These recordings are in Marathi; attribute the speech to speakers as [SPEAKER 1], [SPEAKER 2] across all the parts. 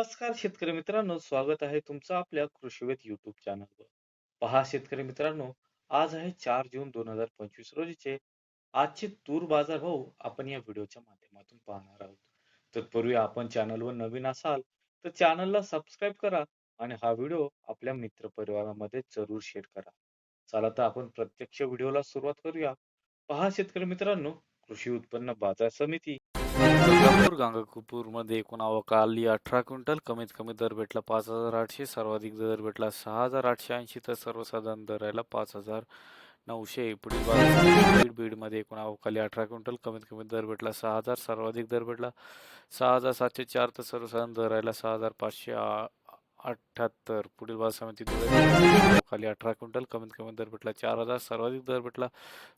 [SPEAKER 1] नमस्कार शेतकरी मित्रांनो स्वागत आहे तुमचं आपल्या कृषीवेद युट्यूब चॅनलवर पहा शेतकरी मित्रांनो आज आहे चार जून दोन हजार पंचवीस रोजीचे. आजचे तूर बाजार भाऊ आपण या व्हिडिओच्या माध्यमातून पाहणार आहोत. तत्पूर्वी आपण चॅनलवर नवीन असाल तर चॅनलला सबस्क्राईब करा आणि हा व्हिडिओ आपल्या मित्रपरिवारामध्ये जरूर शेअर करा. चला तर आपण प्रत्यक्ष व्हिडिओला सुरुवात करूया. पहा शेतकरी मित्रांनो कृषी उत्पन्न बाजार समिती
[SPEAKER 2] गंगापूरमध्ये एकूण आवक आली. अठरा क्विंटल कमीत कमी दर भेटला पाच हजार आठशे सर्वाधिक दर भेटला सहा हजार आठशे ऐंशी तर सर्वसाधारण दर राहिला पाच हजार नऊशे. पुढील बीड बीडमध्ये एकूण आवक आली. अठरा क्विंटल कमीत कमी दर भेटला सहा हजार सर्वाधिक दर भेटला सहा हजार सातशे चार तर सर्वसाधारण दर राहिला सहा हजार पाचशे अठ्ठ्याहत्तर पुढील बाजार समिती धुळे खाली अठरा क्विंटल कमीत कमी दर भेटला चार हजार सर्वाधिक दर भेटला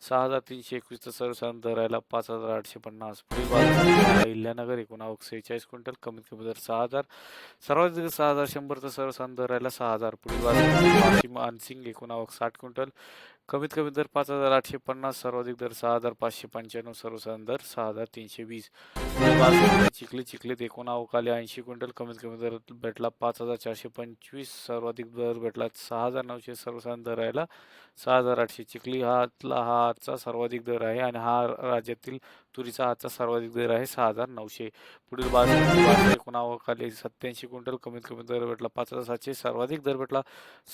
[SPEAKER 2] सहा हजार तीनशे एकवीस तर सर्वसाधारण दर राहिला पाच हजार आठशे पन्नास. पुढील बाजार एकूणावक अहिल्यानगर एकूण आवक सेहेचाळीस क्विंटल कमीत कमी दर सहा हजार सर्वाधिक सहा हजार शंभर तर सर्वसाधारण दर राहिला सहा हजार. पुढील बाजार वाशिम अनसिंग एकूण आवक साठ क्विंटल कमीत कमी दर पाच हजार आठशे पन्नास सर्वाधिक दर सहा हजार पाचशे पंच्याण्णव सर्वसाधारण दर सहा हजार तीनशे वीस. पुढील चिखली चिखलीत एकूण अवकाले ऐंशी क्विंटल कमीत कमी दर भेटला पाच हजार चारशे पंचवीस सर्वाधिक दर भेटला सहा हजार नऊशे सर्वसाधारण दर राहिला सहा हजार आठशे. चिखली हातला हा आजचा सर्वाधिक दर आहे आणि हा राज्यातील तुरीचा आजचा सर्वाधिक दर आहे सहा हजार नऊशे. पुढील बाजार एकूण आवक सत्याऐंशी क्विंटल कमीत कमी दर भेटला पाच हजार सातशे सर्वाधिक दर भेटला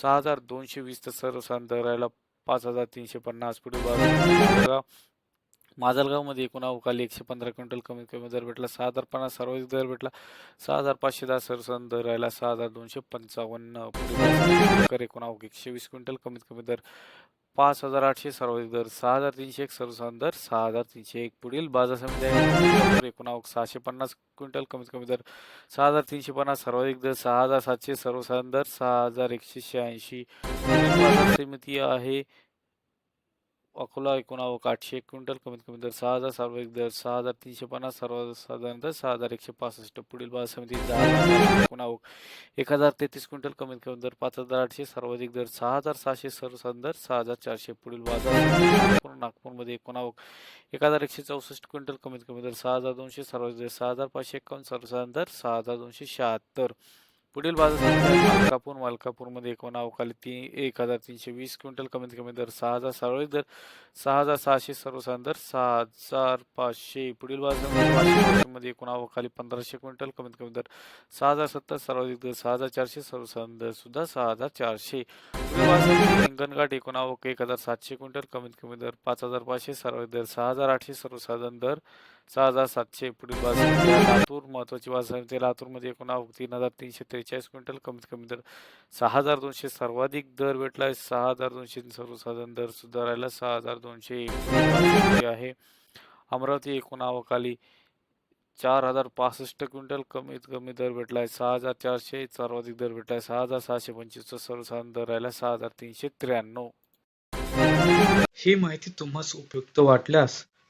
[SPEAKER 2] सहा हजार दोनशे वीस तर सर्वसाधारण दर राहिला पाच हजार तीनशे पन्नास पुढील बाजार माजलगावमध्ये एकूण अवकाली एकशे पंधरा क्विंटल कमीत कमी दर भेटला. सहा हजार पन्नास सर्वाधिक दर भेटला. सहा हजार पाचशे दहा सरसन दर राहिला. सहा हजार दोनशे पंचावन्न एकूण अवक एकशे वीस क्विंटल कमीत कमी दर. पाच हजार आठशे सर्वाधिक दर. सहा हजार तीनशे एक सर्वसाधारण दर. सहा हजार तीनशे एक पुढील बाजार समिती एकूण आवक सहाशे पन्नास क्विंटल कमीत कमी दर. सहा हजार तीनशे पन्नास सर्वाधिक दर. सहा हजार सातशे सर्वसाधारण दर. सहा हजार एकशे शहाऐंशी. बाजार समिती आहे. अकोला एकूण आवक आठशे एक क्विंटल कमीत कमी दर सहा हजार सर्वाधिक दर सहा हजार तीनशे पन्नास सर्वसाधारण दर सहा हजार एकशे पासष्ट पुढील बाजार समिती दहा एक हजार तेहतीस क्विंटल कमीत कमी दर पाच हजार आठशे सर्वाधिक दर सहा हजार सहाशे सर्वसाधारण दर सहा हजार चारशे पुढील बाजार नागपूरमध्ये एकूण एक हजार एकशे चौसष्ट क्विंटल कमीत कमी दर सहा हजार दोनशे सर्वाधिक दर सहा हजार पाचशे एकावन्न सर्वसाधारण दर सहा हजार दोनशे शहात्तर. पुढील बाजार मलकापूर मलकापूरमध्ये एकूण अवकाली तीन एक हजार तीनशे वीस क्विंटल कमीत कमी दर सहा हजार सर्वाधिक दर सहा हजार सहाशे सर्वसाधारण दर सहा हजार पाचशे. पुढील बाजारमध्ये समिती एकूण अवकाली पंधराशे क्विंटल कमीत कमी दर सहा हजार सत्तर सर्वाधिक दर सहा हजार चारशे सर्वसाधारण दर सुद्धा सहा हजार चारशे. हिंगणघाट एकूण एक हजार सातशे क्विंटल कमीत कमी दर पाच हजार पाचशे सर्वाधिक दर सहा हजार आठशे सर्वसाधारण दर सहा हजार सातशे पुढील बाजार लातूर महत्वाची बाजार ते लातूरमध्ये एकूण आवक तीन हजार तीनशे त्रेचाळीस क्विंटल कमीत कमी दर सहा हजार दोनशे सर्वाधिक दर भेटलाय सहा हजार दोनशे सर्वसाधारण दर सुद्धा राहिला. सहा हजार दोनशे एक आहे. अमरावती एकूण आवक आली चार हजार पासष्ट क्विंटल कमीत कमी दर भेटलाय सहा हजार चारशे सर्वाधिक दर भेटलाय सहा हजार सहाशे पंचवीसचा सर्वसाधारण दर राहिला सहा हजार तीनशे त्र्याण्णव.
[SPEAKER 3] ही माहिती तुम्हाला उपयुक्त वाटल्यास